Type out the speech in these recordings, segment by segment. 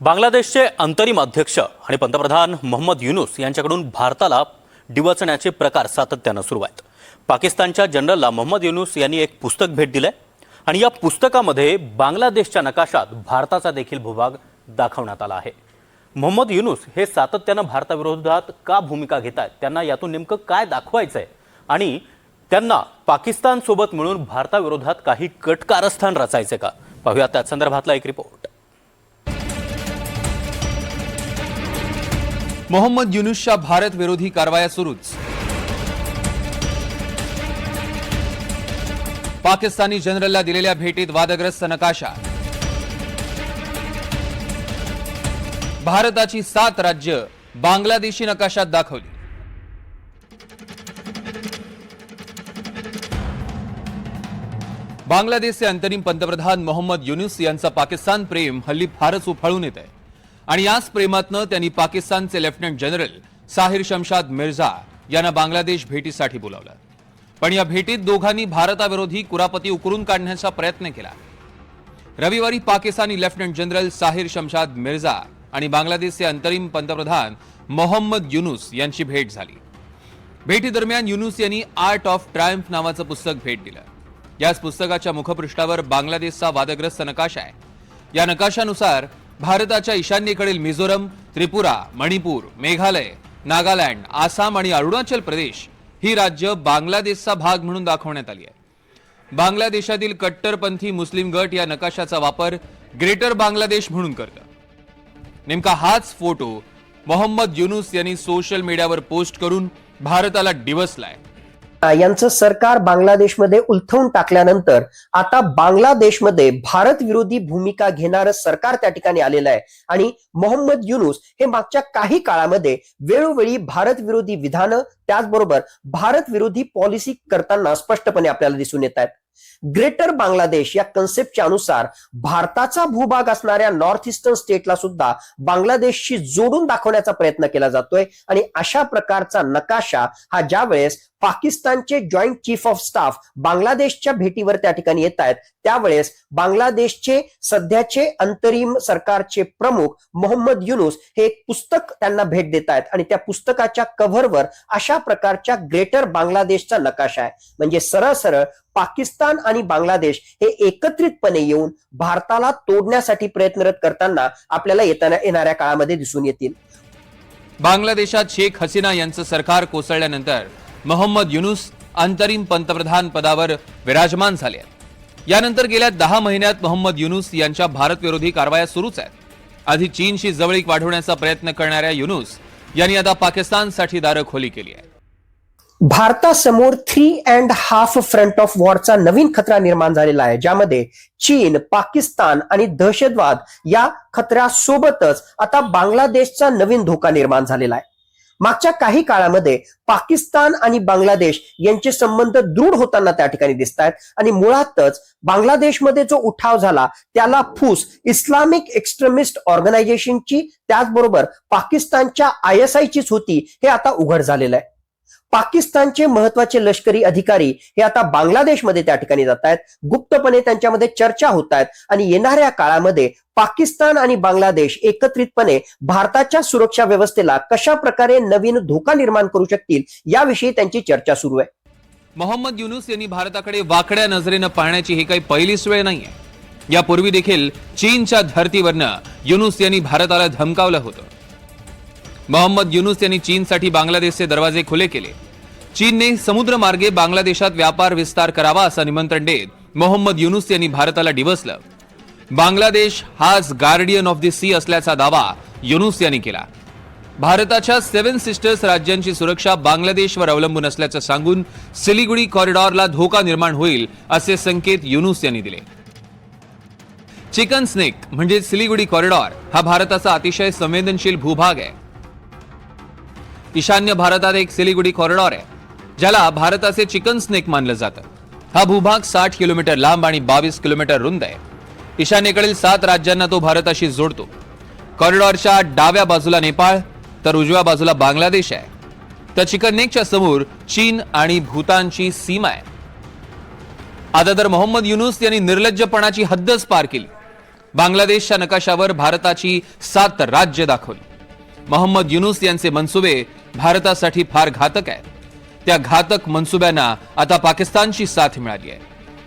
बांगलादेशचे अंतरिम अध्यक्ष आणि पंतप्रधान मोहम्मद युनुस यांच्याकडून भारताला डिवचण्याचे प्रकार सातत्यानं सुरू आहेत. पाकिस्तानच्या जनरलला मोहम्मद युनुस यांनी एक पुस्तक भेट दिलंय आणि या पुस्तकामध्ये बांगलादेशच्या नकाशात भारताचा देखील भूभाग दाखवण्यात आला आहे. मोहम्मद युनुस हे सातत्यानं भारताविरोधात का भूमिका घेत आहेत त्यांना यातून नेमकं काय दाखवायचं आहे आणि त्यांना पाकिस्तानसोबत मिळून भारताविरोधात काही कट कारस्थान रचायचे का? पाहूया त्या संदर्भातला एक रिपोर्ट मोहम्मद युनुसच्या भारत विरोधी कारवाया सुरूच. पाकिस्तानी जनरलला दिलेल्या भेटीत वादग्रस्त नकाशा. भारताची सात राज्य बांगलादेशी नकाशात दाखवली. बांगलादेशचे अंतरिम पंतप्रधान मोहम्मद युनुस यांचा पाकिस्तान प्रेम हल्ली फारच उफाळून येत आहे आणि याच प्रेमातनं त्यांनी पाकिस्तानचे लेफ्टनंट जनरल साहिर शमशाद मिर्झा यांना बांगलादेश भेटीसाठी बोलावलं. पण या भेटीत दोघांनी भारताविरोधी कुरापती उकरून काढण्याचा प्रयत्न केला. रविवारी पाकिस्तानी लेफ्टनंट जनरल साहिर शमशाद मिर्झा आणि बांगलादेशचे अंतरिम पंतप्रधान मोहम्मद युनुस यांची भेट झाली. भेटीदरम्यान युनुस यांनी आर्ट ऑफ ट्रायम्फ नावाचं पुस्तक भेट दिलं. याच पुस्तकाच्या मुखपृष्ठावर बांगलादेशचा वादग्रस्त नकाशा आहे. या नकाशानुसार भारताच्या ईशान्येकडील मिझोरम त्रिपुरा मणिपूर मेघालय नागालँड आसाम आणि अरुणाचल प्रदेश ही राज्य बांगलादेशचा भाग म्हणून दाखवण्यात आली आहे. बांगलादेशातील कट्टरपंथी मुस्लिम गट या नकाशाचा वापर ग्रेटर बांगलादेश म्हणून करतं नेमका हाच फोटो मोहम्मद युनुस यांनी सोशल मीडियावर पोस्ट करून भारताला डिवसलाय. यांचं सरकार बांगलादेशमध्ये उलथवून टाकल्यानंतर आता बांगलादेशमध्ये भारत विरोधी भूमिका घेणारं सरकार त्या ठिकाणी आलेलं आहे. आणि मोहम्मद युनुस हे मागच्या काही काळामध्ये वेळोवेळी भारत विरोधी विधानं त्याचबरोबर भारत विरोधी पॉलिसी करताना स्पष्टपणे आपल्याला दिसून येत आहेत. ग्रेटर बांगलादेश या कन्सेप्टच्या अनुसार भारताचा भूभाग असणाऱ्या नॉर्थ ईस्टर्न स्टेटला सुद्धा बांगलादेशशी जोडून दाखवण्याचा प्रयत्न केला जातोय. आणि अशा प्रकारचा नकाशा हा ज्या वेळेस पाकिस्तानचे जॉईंट चीफ ऑफ स्टाफ बांगलादेशच्या भेटीवर त्या ठिकाणी येत आहेत त्यावेळेस बांगलादेशचे सध्याचे अंतरिम सरकारचे प्रमुख मोहम्मद युनुस हे एक पुस्तक त्यांना भेट देत आहेत. आणि त्या पुस्तकाच्या कव्हरवर अशा प्रकारच्या ग्रेटर बांगलादेशचा नकाशा आहे. म्हणजे सरळ सरळ पाकिस्तान आणि बांगलादेश हे एकत्रितपणे येऊन भारताला तोडण्यासाठी प्रयत्नरत करताना आपल्याला येताना येणाऱ्या काळामध्ये दिसून येतील. बांगलादेशात शेख हसीना यांचं सरकार कोसळल्यानंतर मोहम्मद युनुस अंतरिम पंतप्रधान पदावर विराजमान झाले आहेत. यानंतर गेल्या दहा महिन्यात मोहम्मद युनुस यांच्या भारतविरोधी कारवाया सुरूच आहेत. आधी चीनशी जवळीक वाढवण्याचा प्रयत्न करणाऱ्या युनुस यांनी आता पाकिस्तानसाठी दारं खोली केली आहे भारतासमोर three and half front of वॉरचा नवीन खतरा निर्माण झालेला आहे ज्यामध्ये चीन पाकिस्तान आणि दहशतवाद या खतऱ्यासोबतच आता बांगलादेशचा नवीन धोका निर्माण झालेला आहे. मागच्या काही काळामध्ये पाकिस्तान आणि बांगलादेश यांचे संबंध दृढ होताना त्या ठिकाणी दिसत आहेत आणि मुळातच बांगलादेशमध्ये जो उठाव झाला त्याला फूस इस्लामिक एक्स्ट्रीमिस्ट ऑर्गनायझेशनची त्याचबरोबर पाकिस्तानच्या आय एस आयचीच होती हे आता उघड झालेलं आहे. पाकिस्तानचे महत्त्वाचे लष्करी अधिकारी हे आता बांगलादेशमध्ये त्या ठिकाणी जात आहेत. गुप्तपणे त्यांच्यामध्ये चर्चा होत आहेत आणि येणाऱ्या काळामध्ये पाकिस्तान आणि बांगलादेश एकत्रितपणे भारताच्या सुरक्षा व्यवस्थेला कशा प्रकारे नवीन धोका निर्माण करू शकतील याविषयी त्यांची चर्चा सुरू आहे. मोहम्मद युनुस यांनी भारताकडे वाकड्या नजरेनं पाहण्याची ही काही पहिलीच वेळ नाहीये. यापूर्वी देखील चीनच्या धर्तीवरनं युनुस यांनी भारताला धमकावलं होतं. मोहम्मद युनुस यांनी चीनसाठी बांगलादेशचे दरवाजे खुले केले. चीनने समुद्रमार्गे बांगलादेशात व्यापार विस्तार करावा असं निमंत्रण देत मोहम्मद युनुस यांनी भारताला डिवसलं बांगलादेश हाच गार्डियन ऑफ द सी असल्याचा दावा युनुस यांनी केला. भारताच्या सेव्हन सिस्टर्स राज्यांची सुरक्षा बांगलादेशवर अवलंबून असल्याचं सांगून सिलिगुडी कॉरिडॉरला धोका निर्माण होईल असे संकेत युनुस यांनी दिले. चिकन स्नेक म्हणजे सिलिगुडी कॉरिडॉर हा भारताचा अतिशय संवेदनशील भूभाग आहे. ईशान्य भारतात एक सिलिगुडी कॉरिडॉर आहे ज्याला भारताचे चिकन स्नेक मानलं जातं. हा भूभाग साठ किलोमीटर लांब आणि बावीस किलोमीटर रुंद आहे. ईशान्येकडील सात राज्यांना तो भारताशी जोडतो. कॉरिडॉरच्या डाव्या बाजूला नेपाळ तर उजव्या बाजूला बांगलादेश आहे. तर चिकन नेकच्या समोर चीन आणि भूतानची सीमा आहे. आता तर मोहम्मद युनुस यांनी निर्लज्जपणाची हद्दच पार केली. बांगलादेशच्या नकाशावर भारताची सात राज्य दाखवली. मोहम्मद युनुस यांचे मनसुबे भारतासाठी फार घातक आहे. त्या घातक मनसुब्यांना आता पाकिस्तानची साथ मिळाली आहे.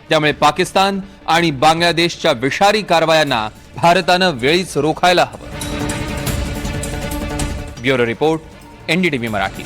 त्यामुळे पाकिस्तान आणि बांगलादेशच्या विषारी कारवायांना भारतानं वेळीच रोखायला हवं. Bureau report NDTV Marathi.